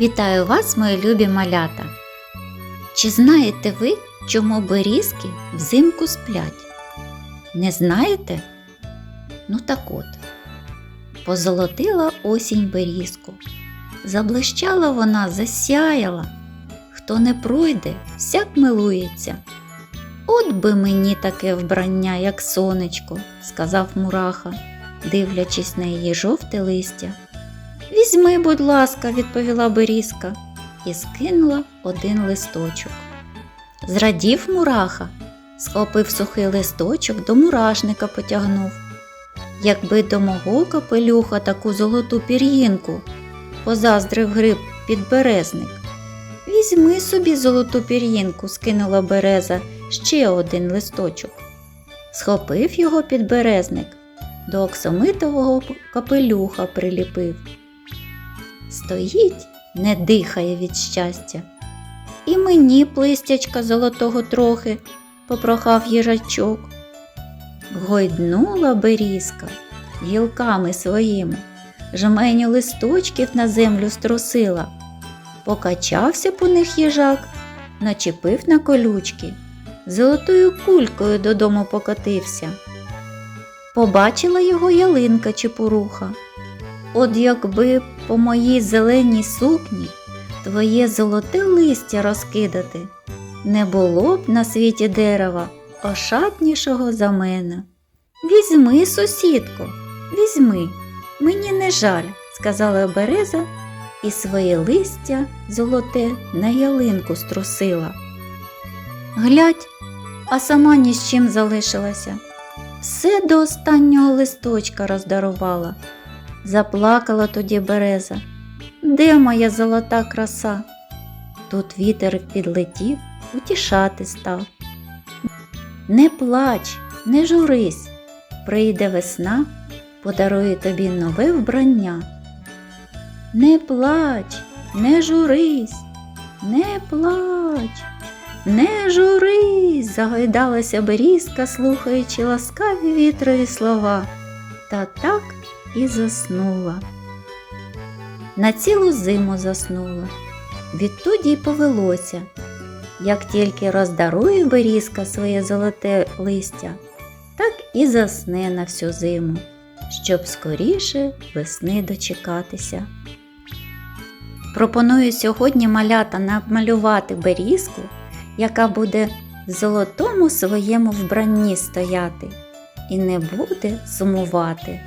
Вітаю вас, мої любі малята! Чи знаєте ви, чому берізки взимку сплять? Не знаєте? Ну так от, позолотила осінь берізку, заблищала вона, засяяла. Хто не пройде, всяк милується. От би мені таке вбрання, як сонечко, сказав мураха, дивлячись на її жовте листя. Візьми, будь ласка, відповіла Берізка і скинула один листочок. Зрадів мураха, схопив сухий листочок, до мурашника потягнув. Якби до мого капелюха таку золоту пір'їнку, позаздрив гриб підберезник. Візьми собі золоту пір'їнку, скинула береза ще один листочок. Схопив його підберезник, до оксамитового капелюха приліпив. Стоїть, не дихає від щастя. І мені плистячка золотого трохи, попрохав їжачок. Гойднула берізка гілками своїми, жменю листочків на землю струсила. Покачався по них їжак, начепив на колючки, золотою кулькою додому покотився. Побачила його ялинка чепуруха. От якби по моїй зеленій сукні твоє золоте листя розкидати, не було б на світі дерева ошатнішого за мене. Візьми, сусідко, візьми, мені не жаль, сказала береза і своє листя золоте на ялинку струсила. Глядь, а сама ні з чим залишилася. Все до останнього листочка роздарувала. Заплакала тоді береза. Де моя золота краса? Тут вітер підлетів, утішати став. Не плач, не журись, прийде весна, подарує тобі нове вбрання. Не плач, не журись, не плач, не журись, загойдалася берізка, слухаючи ласкаві вітрові слова. Та так і заснула. На цілу зиму заснула. Відтоді й повелося. Як тільки роздарує берізка своє золоте листя, так і засне на всю зиму, щоб скоріше весни дочекатися. Пропоную сьогодні малята намалювати берізку, яка буде в золотому своєму вбранні стояти і не буде сумувати.